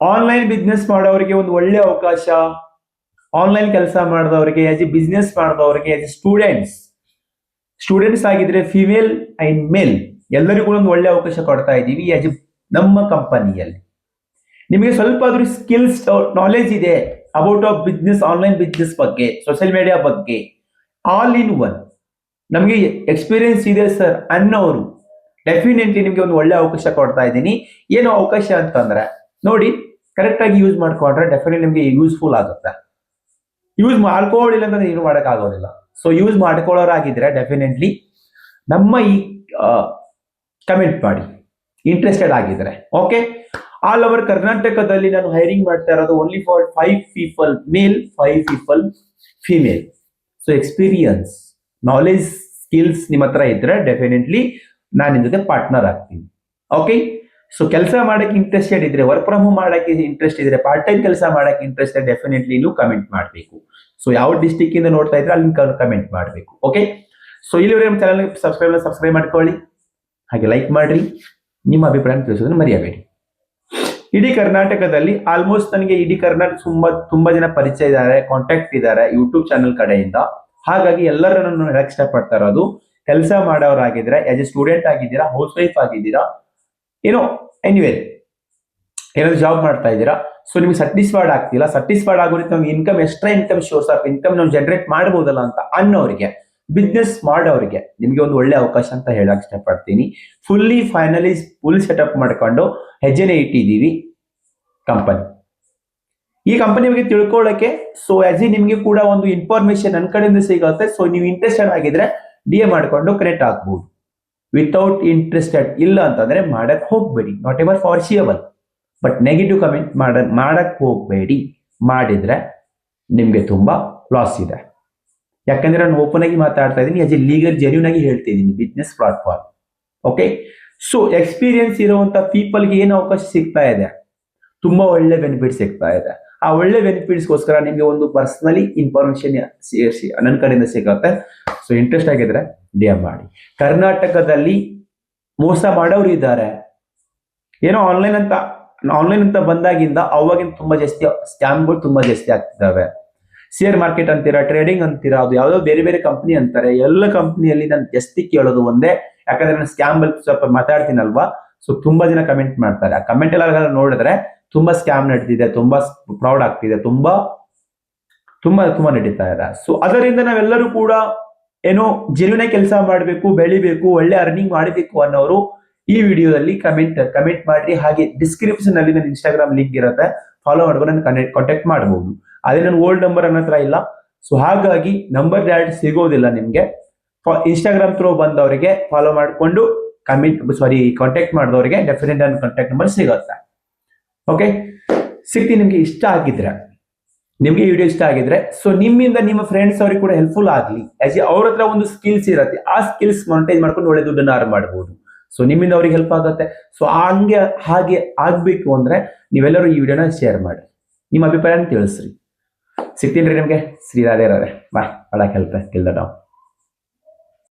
Online business ಮಾಡೋರಿಗೆ ಒಂದು ಒಳ್ಳೆ ಅವಕಾಶ ಆನ್ಲೈನ್ ಕೆಲಸ ಮಾಡಿದವರಿಗೆ ಆಸ್ ಎ ಬಿಸ್ನೆಸ್ ಮಾಡಿದವರಿಗೆ ಆಸ್ ಎ ಸ್ಟೂಡೆಂಟ್ಸ್ ಸ್ಟೂಡೆಂಟ್ಸ್ ಆಗಿದ್ರೆ ಫಿಮೇಲ್ ಅಂಡ್ ಮೇಲ್ ಎಲ್ಲರಿಗೂ ಒಂದು ಒಳ್ಳೆ ಅವಕಾಶ ಕೊಡ್ತಾ ಇದ್ದೀವಿ ಆಸ್ ಎ ನಮ್ಮ ಕಂಪನಿಯಲ್ಲಿ ನಿಮಗೆ ಸ್ವಲ್ಪ ಆದ್ರೂ ಸ್ಕಿಲ್ಸ್ ನಾಲೆಜ್ ಇದೆ about of business online business ಬಗ್ಗೆ ಸೋಷಿಯಲ್ ಮೀಡಿಯಾ ಬಗ್ಗೆ ಆಲ್ ಇನ್ ಒನ್ ನಮಗೆ ಎಕ್ಸ್ಪೀರಿಯನ್ಸ್ ಇದೆ ಸರ್ ಅನ್ನೋರು ಡೆಫಿನೆಟ್ಲಿ ನಿಮಗೆ ಒಂದು ಒಳ್ಳೆ ಅವಕಾಶ ಕೊಡ್ತಾ ಇದ್ದೀನಿ. ಏನು ಅವಕಾಶ ಅಂತಂದ್ರೆ ನೋಡಿ ಕರೆಕ್ಟಾಗಿ ಯೂಸ್ ಮಾಡ್ಕೊಂಡ್ರೆ ಡೆಫಿನೆಟ್ ನಿಮಗೆ ಯೂಸ್ಫುಲ್ ಆಗುತ್ತೆ. ಯೂಸ್ ಮಾಡ್ಕೊಳ್ಳಿಲ್ಲ ಅಂತಂದ್ರೆ ಏನು ಮಾಡೋಕ್ಕಾಗೋದಿಲ್ಲ ಸೊ ಯೂಸ್ ಮಾಡ್ಕೊಳ್ಳೋರಾಗಿದ್ರೆ ಡೆಫಿನೆಟ್ಲಿ ನಮ್ಮ ಈ ಕಮೆಂಟ್ ಮಾಡಿ. ಇಂಟ್ರೆಸ್ಟೆಡ್ ಆಗಿದ್ರೆ ಓಕೆ ಆಲ್ ಓವರ್ ಕರ್ನಾಟಕದಲ್ಲಿ ನಾನು ಹೈರಿಂಗ್ ಮಾಡ್ತಾ ಇರೋದು only for five people male five people female so experience knowledge skills ನಿಮ್ಮ ಹತ್ರ ಇದ್ರೆ ಡೆಫಿನೆಟ್ಲಿ ನಾನು ಇದಕ್ಕೆ ಪಾರ್ಟ್ನರ್ ಆಗ್ತೀನಿ. ಓಕೆ ಸೊ ಕೆಲಸ ಮಾಡಕ್ಕೆ ಇಂಟ್ರೆಸ್ಟೆಡ್ ಇದ್ರೆ ವರ್ಕ್ ಫ್ರಮ್ ಹೋಮ್ ಮಾಡಕ್ಕೆ ಇಂಟ್ರೆಸ್ಟ್ ಇದ್ರೆ ಪಾರ್ಟ್ ಟೈಮ್ ಕೆಲಸ ಮಾಡಕ್ಕೆ ಇಂಟ್ರೆಸ್ಟೆಡ್ ಡೆಫಿನೆಟ್ಲಿ ನೀವು ಕಮೆಂಟ್ ಮಾಡಬೇಕು. ಸೊ ಯಾವ ಡಿಸ್ಟಿಕ್ ಇಂದ ನೋಡ್ತಾ ಇದ್ರೆ ಅಲ್ಲಿ ಕಮೆಂಟ್ ಮಾಡಬೇಕು. ಓಕೆ ಸೊ ಇಲ್ಲಿವರೆಗೆ ನಮ್ಮ ಚಾನಲ್ ಸಬ್ಸ್ಕ್ರೈಬ್ ಸಬ್ಸ್ಕ್ರೈಬ್ ಮಾಡ್ಕೊಳ್ಳಿ. ಹಾಗೆ ಲೈಕ್ ಮಾಡ್ರಿ. ನಿಮ್ಮ ಅಭಿಪ್ರಾಯ ತಿಳಿಸೋದನ್ನು ಮರೆಯಬೇಡಿ. ಇಡೀ ಕರ್ನಾಟಕದಲ್ಲಿ ಆಲ್ಮೋಸ್ಟ್ ನನಗೆ ಇಡೀ ಕರ್ನಾಟಕ ತುಂಬಾ ತುಂಬಾ ಜನ ಪರಿಚಯ ಇದ್ದಾರೆ ಕಾಂಟ್ಯಾಕ್ಟ್ ಇದ್ದಾರೆ ಯೂಟ್ಯೂಬ್ ಚಾನಲ್ ಕಡೆಯಿಂದ. ಹಾಗಾಗಿ ಎಲ್ಲರನ್ನು ನಾನು ಹೇಳಕ್ ಇಷ್ಟಪಡ್ತಾ ಇರೋದು, ಕೆಲಸ ಮಾಡೋರಾಗಿದ್ರೆ ಆಸ್ ಎ ಸ್ಟೂಡೆಂಟ್ ಆಗಿದ್ದೀರಾ ಹೌಸ್ ವೈಫ್ ಆಗಿದ್ದೀರಾ ಏನೋ ಎನಿವೇ ಏನಾದ್ರು ಜಾಬ್ ಮಾಡ್ತಾ ಇದ್ದೀರಾ? ಸೊ ನಿಮ್ಗೆ ಸ್ಯಾಟಿಸ್ಫೈಡ್ ಆಗ್ತಿಲ್ಲ ಸ್ಯಾಟಿಸ್ಫೈಡ್ ಆಗೋ ರೀತಿ ನಮ್ಗೆ income extra income source of income ನಾವು ಜನರೇಟ್ ಮಾಡ್ಬೋದಲ್ಲ ಅಂತ ಅನ್ನೋರಿಗೆ ಬಿಸ್ನೆಸ್ ಮಾಡೋರಿಗೆ ನಿಮಗೆ ಒಂದು ಒಳ್ಳೆ ಅವಕಾಶ ಅಂತ ಹೇಳಕ್ ಇಷ್ಟಪಡ್ತೀನಿ. ಫುಲ್ಲಿ ಫೈನಲಿ ಫುಲ್ ಸೆಟಪ್ ಮಾಡ್ಕೊಂಡು ಹೆಜ್ಜೆನೆ ಇಟ್ಟಿದ್ದೀವಿ ಕಂಪನಿ ಈ ಕಂಪನಿ ಬಗ್ಗೆ ತಿಳ್ಕೊಳ್ಳೋಕೆ ಸೊ ಆಸ್ ಇ ನಿಮಗೆ ಕೂಡ ಒಂದು ಇನ್ಫಾರ್ಮೇಶನ್ ನನ್ನ ಕಡೆಯಿಂದ ಸಿಗುತ್ತೆ. ಸೊ ನೀವು ಇಂಟ್ರೆಸ್ಟೆಡ್ ಆಗಿದ್ರೆ ಡಿ ಎ ಮಾಡಿಕೊಂಡು ಕನೆಕ್ಟ್ ಆಗ್ಬೋದು. ವಿತೌಟ್ ಇಂಟ್ರೆಸ್ಟೆಡ್ ಇಲ್ಲ ಅಂತಂದ್ರೆ ಮಾಡಕ್ ಹೋಗ್ಬೇಡಿ. Not ever forcible but negative comment ಮಾಡ, ಮಾಡಕ್ ಹೋಗ್ಬೇಡಿ. ಮಾಡಿದ್ರೆ ನಿಮ್ಗೆ ತುಂಬಾ ಲಾಸ್ ಇದೆ. ಯಾಕಂದ್ರೆ ನಾನು ಓಪನ್ ಆಗಿ ಮಾತಾಡ್ತಾ ಇದ್ದೀನಿ ಆಸ್ ಎ ಲೀಗಲ್ ಜೆನ್ಯೂನ್ ಆಗಿ ಹೇಳ್ತಿದ್ದೀನಿ business platform okay so experience ಇರುವಂತ ಪೀಪಲ್ಗೆ ಏನು ಅವಕಾಶ ಸಿಗ್ತಾ ಇದೆ? ತುಂಬಾ ಒಳ್ಳೆ ಬೆನಿಫಿಟ್ ಸಿಗ್ತಾ ಇದೆ. ಆ ಒಳ್ಳೆ ಬೆನಿಫಿಟ್ಸ್ಗೋಸ್ಕರ ನಿಮಗೆ ಒಂದು ಪರ್ಸನಲಿ ಇನ್ಫಾರ್ಮೇಶನ್ ನನ್ನ ಕಡೆಯಿಂದ ಸಿಗುತ್ತೆ. ಸೊ ಇಂಟ್ರೆಸ್ಟ್ ಆಗಿದ್ರೆ ಎಂ ಮಾಡಿ ಕರ್ನಾಟಕದಲ್ಲಿ ಮೋಸ ಮಾಡೋರು ಇದ್ದಾರೆ. ಏನೋ ಆನ್ಲೈನ್ ಅಂತ ಆನ್ಲೈನ್ ಅಂತ ಬಂದಾಗಿಂದ ಅವಾಗಿನ ತುಂಬಾ ಜಾಸ್ತಿ ಸ್ಕ್ಯಾಮ್ಗಳು ತುಂಬಾ ಜಾಸ್ತಿ ಆಗ್ತಿದ್ದಾವೆ. ಶೇರ್ ಮಾರ್ಕೆಟ್ ಅಂತೀರಾ ಟ್ರೇಡಿಂಗ್ ಅಂತೀರಾ, ಅದು ಯಾವುದೋ ಬೇರೆ ಬೇರೆ ಕಂಪ್ನಿ ಅಂತಾರೆ. ಎಲ್ಲ ಕಂಪ್ನಿಯಲ್ಲಿ ನಾನು ಜಾಸ್ತಿ ಕೇಳೋದು ಒಂದೇ. ಯಾಕಂದ್ರೆ ನಾನು ಸ್ಕ್ಯಾಮ್ ಬಗ್ಗೆ ಸ್ವಲ್ಪ ಮಾತಾಡ್ತೀನಲ್ವಾ? ಸೊ ತುಂಬಾ ಜನ ಕಮೆಂಟ್ ಮಾಡ್ತಾರೆ. ಆ ಕಮೆಂಟ್ ಎಲ್ಲ ನೋಡಿದ್ರೆ ತುಂಬಾ ಸ್ಕ್ಯಾಮ್ ನಡೀತಿದೆ, ತುಂಬಾ ಪ್ರೌಡ್ ಆಗ್ತಿದೆ, ತುಂಬಾ ತುಂಬಾ ತುಂಬಾ ನಡೀತಾ ಇದೆ. ಸೊ ಅದರಿಂದ ನಾವೆಲ್ಲರೂ ಕೂಡ ಏನೋ ಜೆನ್ಯೂನ್ ಕೆಲಸ ಮಾಡಬೇಕು, ಬೆಳಿಬೇಕು, ಒಳ್ಳೆ ಅರ್ನಿಂಗ್ ಮಾಡಬೇಕು ಅನ್ನೋರು ಈ ವಿಡಿಯೋದಲ್ಲಿ ಕಮೆಂಟ್ ಕಮೆಂಟ್ ಮಾಡ್ರಿ. ಹಾಗೆ ಡಿಸ್ಕ್ರಿಪ್ಷನ್ ಅಲ್ಲಿ ನನ್ನ ಇನ್ಸ್ಟಾಗ್ರಾಮ್ ಲಿಂಕ್ ಇರುತ್ತೆ. ಫಾಲೋ ಮಾಡ್ಕೊಂಡು ನಾನು ಕನೆಕ್ಟ್ ಕಾಂಟ್ಯಾಕ್ಟ್ ಮಾಡಬಹುದು ಅದೇ ನನ್ನ ಓಲ್ಡ್ ನಂಬರ್ ನನ್ನ ಹತ್ರ ಇಲ್ಲ. ಸೊ ಹಾಗಾಗಿ ನಂಬರ್ ಡೈರೆಕ್ಟ್ ಸಿಗೋದಿಲ್ಲ ನಿಮ್ಗೆ. ಇನ್ಸ್ಟಾಗ್ರಾಮ್ ಥ್ರೂ ಬಂದವರಿಗೆ ಫಾಲೋ ಮಾಡಿಕೊಂಡು ಕಮೆಂಟ್ ಸಾರಿ ಕಾಂಟ್ಯಾಕ್ಟ್ ಮಾಡಿದವರಿಗೆ ಡೆಫಿನೆಟ್ ನನ್ನ ಕಾಂಟ್ಯಾಕ್ಟ್ ನಂಬರ್ ಸಿಗುತ್ತೆ. ಓಕೆ ಸಿಕ್ತಿ ನಿಮ್ಗೆ ಇಷ್ಟ ಆಗಿದ್ರೆ. ನಿಮ್ಗೆ ವಿಡಿಯೋ ಇಷ್ಟ ಆಗಿದ್ರೆ ಸೊ ನಿಮ್ಮಿಂದ ನಿಮ್ಮ ಫ್ರೆಂಡ್ಸ್ ಅವ್ರಿಗೆ ಕೂಡ ಹೆಲ್ಪ್ಫುಲ್ ಆಗಲಿ. ಆಸ್ ಅವ್ರ ಹತ್ರ ಒಂದು ಸ್ಕಿಲ್ಸ್ ಇರುತ್ತೆ, ಆ ಸ್ಕಿಲ್ಸ್ ಮಾನಿಟೈಸ್ ಮಾಡ್ಕೊಂಡು ಒಳ್ಳೆ ದುಡ್ಡನ್ನು ಅರ್ನ್ ಮಾಡ್ಬೋದು. ಸೊ ನಿಮ್ಮಿಂದ ಅವ್ರಿಗೆ ಹೆಲ್ಪ್ ಆಗುತ್ತೆ. ಸೊ ಹಂಗೆ, ಹಾಗೆ ಆಗಬೇಕು ಅಂದ್ರೆ ನೀವೆಲ್ಲರೂ ಈ ವಿಡಿಯೋನ ಶೇರ್ ಮಾಡಿ. ನಿಮ್ಮ ಅಭಿಪ್ರಾಯನ ತಿಳಿಸ್ರಿ. ಸಿಗ್ತೀನಿ ರೀ ನಿಮಗೆ. ಶ್ರೀರಾಧೆ ರಾಧೆ. ಬಾಯ್ ಒಳಗೆ ಹೆಲ್ಪ್ ಟಿಲ್ ನಾವು.